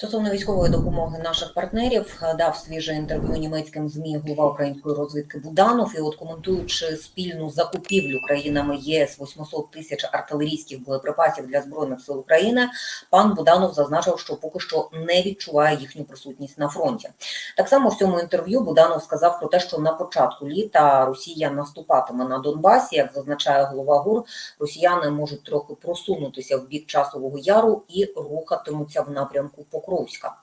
Стосовно військової допомоги наших партнерів е, дав свіже інтерв'ю німецьким змі голова української розвідки Буданов. І от коментуючи спільну закупівлю країнами ЄС 800 тисяч артилерійських боєприпасів для збройних сил України, пан Буданов зазначив, що поки що не відчуває їхню присутність на фронті. Так само в цьому інтерв'ю Буданов сказав про те, що на початку літа Росія наступатиме на Донбасі. Як зазначає голова ГУР, росіяни можуть трохи просунутися в бік часового яру і рухатимуться в напрямку Покровська.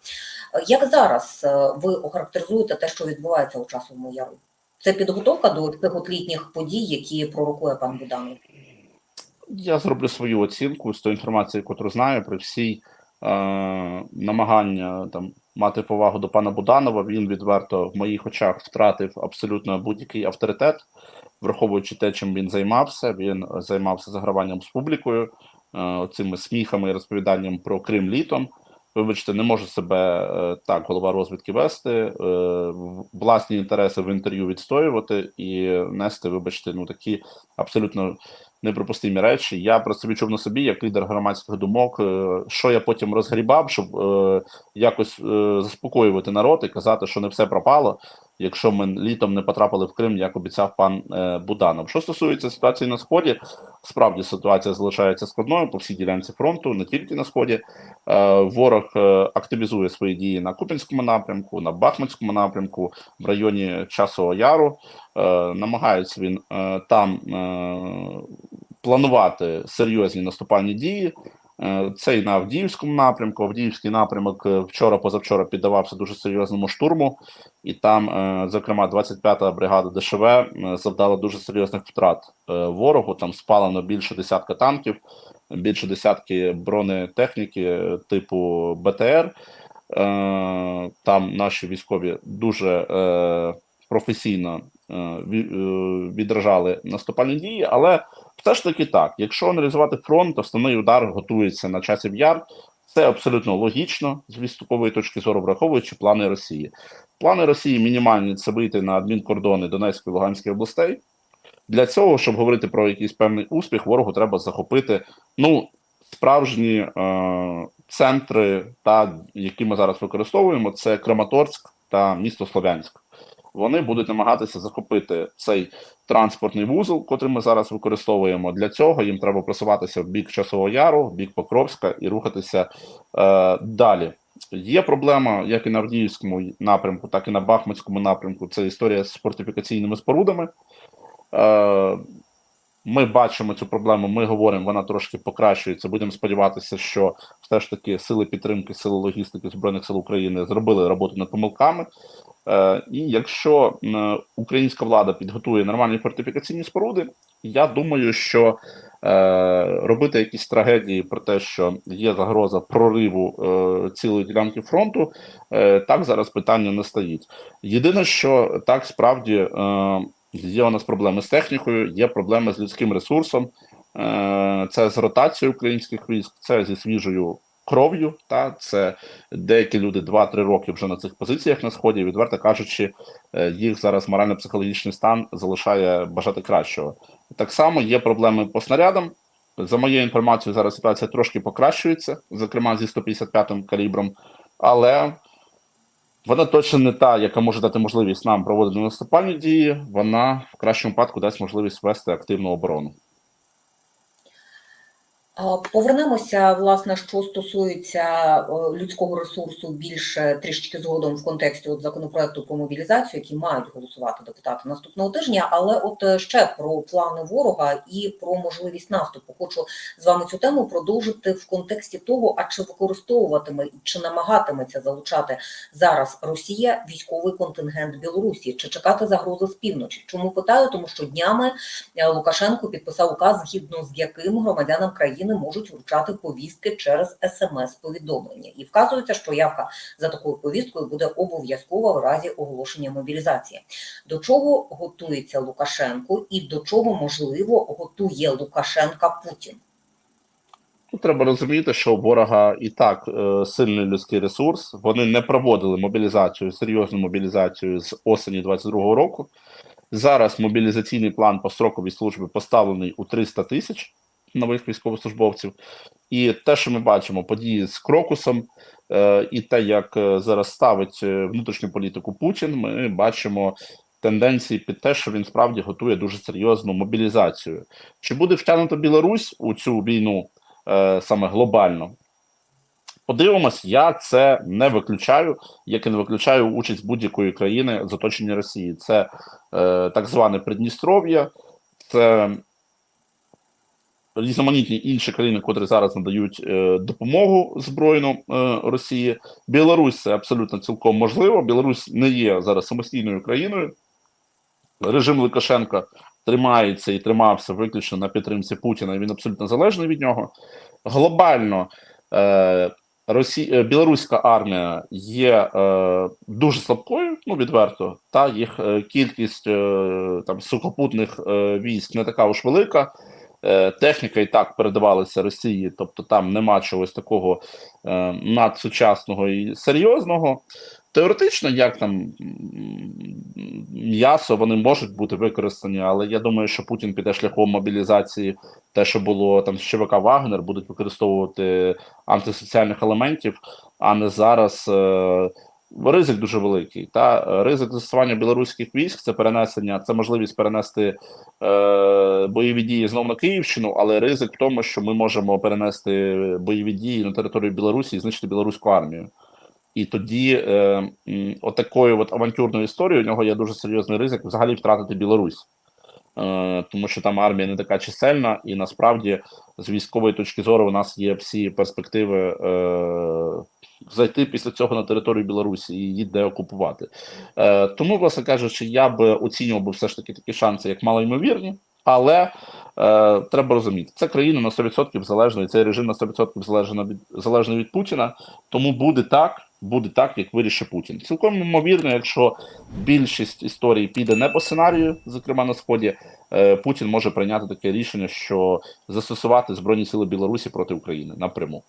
Е, Як зараз е, ви охарактеризуєте те, що відбувається у часовому яру? Це підготовка до цих от літніх подій, які пророкує пан Буданов? Я зроблю свою оцінку з тої інформації, яку знаю, при всій е, намагання там мати повагу до пана Буданова. Він відверто в моїх очах втратив абсолютно будь-який авторитет, враховуючи те, чим він займався. Він займався заграванням з публікою, е, цими сміхами і розповіданням про Крим літом. Вибачте, не може себе е, так голова розвідки вести, е, власні інтереси в інтерв'ю відстоювати і нести, вибачте, ну такі абсолютно неприпустимі речі. Я про це відчув на собі, як лідер громадських думок, е, що я потім розгрібав, щоб якось заспокоювати народ і казати, що не все пропало, якщо ми літом не потрапили в Крим, як обіцяв пан е, Буданов. Що стосується ситуації на сході, справді ситуація залишається складною по всій ділянці фронту, не тільки на сході. Е, Ворог е, активізує свої дії на Купінському напрямку, на Бахмутському напрямку, в районі Часового Яру. Намагається він там планувати серйозні наступальні дії. Е, Це і на Авдіївському напрямку. Авдіївський напрямок е, вчора-позавчора піддавався дуже серйозному штурму, і там, е, зокрема, 25-та бригада ДШВ завдала дуже серйозних втрат ворогу. Там спалено більше десятка танків, більше десятки бронетехніки типу БТР. Там наші військові дуже професійно ві- відражали наступальні дії, але все ж таки так, якщо аналізувати фронт, основний удар готується на часів яр. Це абсолютно логічно з військової точки зору, враховуючи плани Росії. Плани Росії мінімальні це вийти на адмінкордони Донецької і Луганської областей. Для цього, щоб говорити про якийсь певний успіх, ворогу треба захопити ну, справжні е, центри, та, які ми зараз використовуємо, це Краматорськ та місто Слов'янськ. Вони будуть намагатися захопити цей транспортний вузол, котрий ми зараз використовуємо. Для цього їм треба просуватися в бік Часового Яру, в бік Покровська і рухатися е, далі. Є проблема як і на Авдіївському напрямку, так і на Бахмутському напрямку. Це історія з фортифікаційними спорудами. Е, ми бачимо цю проблему, ми говоримо, вона трошки покращується. Будемо сподіватися, що все ж таки сили підтримки, сили логістики Збройних сил України зробили роботу над помилками. Е, і якщо українська влада підготує нормальні фортифікаційні споруди, я думаю, що е, робити якісь трагедії про те, що є загроза прориву е, цілої ділянки фронту, так зараз питання не стоїть. Єдине, що так справді є у нас проблеми з технікою, є проблеми з людським ресурсом, це з ротацією українських військ, це зі свіжою кров'ю. Та це деякі люди 2-3 роки вже на цих позиціях на сході. Відверто кажучи, е, їх зараз морально-психологічний стан залишає бажати кращого. Так само є проблеми по снарядам. За моєю інформацією, зараз ситуація трошки покращується, зокрема зі 155-м калібром, але вона точно не та, яка може дати можливість нам проводити наступальні дії. Вона в кращому випадку дасть можливість вести активну оборону. Повернемося, власне, що стосується е, людського ресурсу більше трішки згодом в контексті от законопроекту про мобілізацію, який мають голосувати депутати наступного тижня. Але от е, ще про плани ворога і про можливість наступу. Хочу з вами цю тему продовжити в контексті того, а чи використовуватиме чи намагатиметься залучати зараз Росія військовий контингент Білорусі, чи чекати загрози з півночі? Чому питаю? Тому що днями Е, Лукашенко підписав указ, згідно з яким громадянам країни можуть вручати повістки через смс-повідомлення, і вказується, що явка за такою повісткою буде обов'язкова в разі оголошення мобілізації. До чого готується Лукашенко, і до чого можливо готує Лукашенка Путін? Тут треба розуміти, що у ворога і так е, сильний людський ресурс. Вони не проводили мобілізацію, серйозну мобілізацію з осені 22-го року. Зараз мобілізаційний план по строковій службі поставлений у 300 тисяч. Нових військовослужбовців. І те, що ми бачимо, події з Крокусом, е, і те, як е, зараз ставить е, внутрішню політику Путін, ми бачимо тенденції під те, що він справді готує дуже серйозну мобілізацію. Чи буде втягнута Білорусь у цю війну е, саме глобально? Подивимось, я це не виключаю, як і не виключаю участь будь-якої країни з оточення Росії. Це е, так зване Придністров'я, це різноманітні інші країни, котрі зараз надають е, допомогу збройну е, Росії. Білорусь це абсолютно цілком можливо. Білорусь не є зараз самостійною країною. Режим Лукашенка тримається і тримався виключно на підтримці Путіна. Він абсолютно залежний від нього. Глобально е, Росі... білоруська армія є дуже слабкою, ну відверто, та їх кількість там сухопутних військ не така уж велика. Е, техніка і так передавалася Росії, тобто там нема чогось такого е, надсучасного і серйозного. Теоретично, як там м'ясо, вони можуть бути використані, але я думаю, що Путін піде шляхом мобілізації, те, що було там з ЧВК Вагнер, будуть використовувати антисоціальних елементів, а не зараз. Е, Ризик дуже великий. Та ризик застосування білоруських військ це перенесення, це можливість перенести е, бойові дії знову на Київщину, але ризик в тому, що ми можемо перенести бойові дії на територію Білорусі і знищити білоруську армію. І тоді е, отакою от авантюрною історією у нього є дуже серйозний ризик взагалі втратити Білорусь. Е, тому що там армія не така чисельна, і насправді з військової точки зору у нас є всі перспективи е, зайти після цього на територію Білорусі і її деокупувати. Е, тому, власне кажучи, я би оцінював би все ж таки такі шанси як малоймовірні, але е, треба розуміти, це країна на 100% залежна, і цей режим на 100% залежний від, залежний від Путіна, тому буде так. Буде так, як вирішить Путін. Цілком ймовірно, якщо більшість історії піде не по сценарію, зокрема на сході, е, Путін може прийняти таке рішення, що застосувати збройні сили Білорусі проти України напряму.